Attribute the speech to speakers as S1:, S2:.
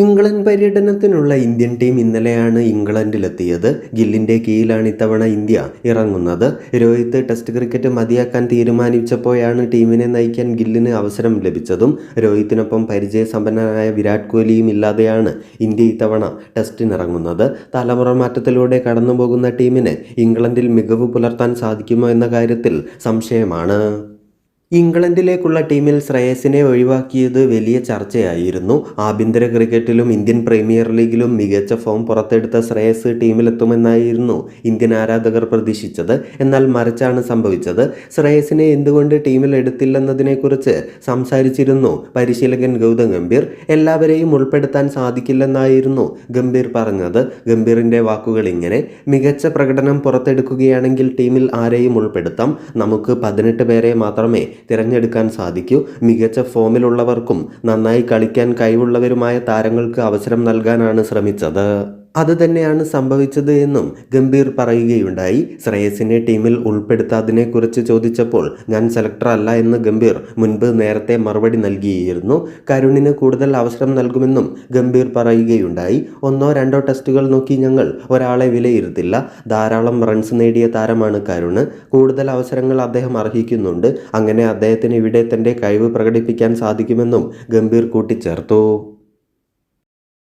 S1: England പര്യടനത്തിനുള്ള Indian team ഇന്നലെയാണ് ഇംഗ്ലണ്ടിലെത്തിയത്. ഗില്ലിന്റെ കീഴിലാണ് ഇത്തവണ ഇന്ത്യ ഇറങ്ങുന്നത്. രോഹിത് ടെസ്റ്റ് ക്രിക്കറ്റ് മതിയാക്കാൻ തീരുമാനിച്ചപ്പോഴാണ് ടീമിനെ നയിക്കാൻ ഗില്ലിന് അവസരം ലഭിച്ചതും. രോഹിത്തിനൊപ്പം പരിചയസമ്പന്നനായ വിരാട് കോഹ്ലിയും ഇല്ലാതെയാണ് ഇന്ത്യ ഇത്തവണ ടെസ്റ്റിനിറങ്ങുന്നത്. തലമുറ മാറ്റത്തിലൂടെ കടന്നുപോകുന്ന ടീമിന് ഇംഗ്ലണ്ടിൽ മികവ് പുലർത്താൻ സാധിക്കുമോ എന്ന കാര്യത്തിൽ സംശയമാണ്. ഇംഗ്ലണ്ടിലേക്കുള്ള ടീമിൽ ശ്രേയസിനെ ഒഴിവാക്കിയത് വലിയ ചർച്ചയായിരുന്നു. ആഭ്യന്തര ക്രിക്കറ്റിലും ഇന്ത്യൻ പ്രീമിയർ ലീഗിലും മികച്ച ഫോം പുറത്തെടുത്ത ശ്രേയസ് ടീമിലെത്തുമെന്നായിരുന്നു ഇന്ത്യൻ ആരാധകർ പ്രതീക്ഷിച്ചത്. എന്നാൽ മറിച്ചാണ് സംഭവിച്ചത്. ശ്രേയസിനെ എന്തുകൊണ്ട് ടീമിൽ എടുത്തില്ലെന്നതിനെക്കുറിച്ച് സംസാരിച്ചിരുന്നു പരിശീലകൻ ഗൗതം ഗംഭീർ. എല്ലാവരെയും ഉൾപ്പെടുത്താൻ സാധിക്കില്ലെന്നായിരുന്നു ഗംഭീർ പറഞ്ഞത്. ഗംഭീറിന്റെ വാക്കുകൾ ഇങ്ങനെ മികച്ച പ്രകടനം പുറത്തെടുക്കുകയാണെങ്കിൽ ടീമിൽ ആരെയും ഉൾപ്പെടുത്താം. നമുക്ക് പതിനെട്ട് പേരെ മാത്രമേ തിരഞ്ഞെടുക്കാൻ സാധിക്കൂ. മികച്ച ഫോമിലുള്ളവർക്കും നന്നായി കളിക്കാൻ കഴിവുള്ളവരുമായ താരങ്ങൾക്ക് അവസരം നൽകാനാണ് ശ്രമിച്ചത്. അത് തന്നെയാണ് സംഭവിച്ചത് എന്നും ഗംഭീർ പറയുകയുണ്ടായി. ശ്രേയസിനെ ടീമിൽ ഉൾപ്പെടുത്താതിനെക്കുറിച്ച് ചോദിച്ചപ്പോൾ ഞാൻ സെലക്ടർ അല്ല എന്ന് ഗംഭീർ മുൻപ് നേരത്തെ മറുപടി നൽകിയിരുന്നു. കരുണിന് കൂടുതൽ അവസരം നൽകുമെന്നും ഗംഭീർ പറയുകയുണ്ടായി. ഒന്നോ രണ്ടോ ടെസ്റ്റുകൾ നോക്കി ഞങ്ങൾ ഒരാളെ വിലയിരുത്തില്ല. ധാരാളം റൺസ് നേടിയ താരമാണ് കരുണ് കൂടുതൽ അവസരങ്ങൾ അദ്ദേഹം അർഹിക്കുന്നുണ്ട്. അങ്ങനെ അദ്ദേഹത്തിന് ഇവിടെ തന്റെ കഴിവ് പ്രകടിപ്പിക്കാൻ സാധിക്കുമെന്നും ഗംഭീർ കൂട്ടിച്ചേർത്തു.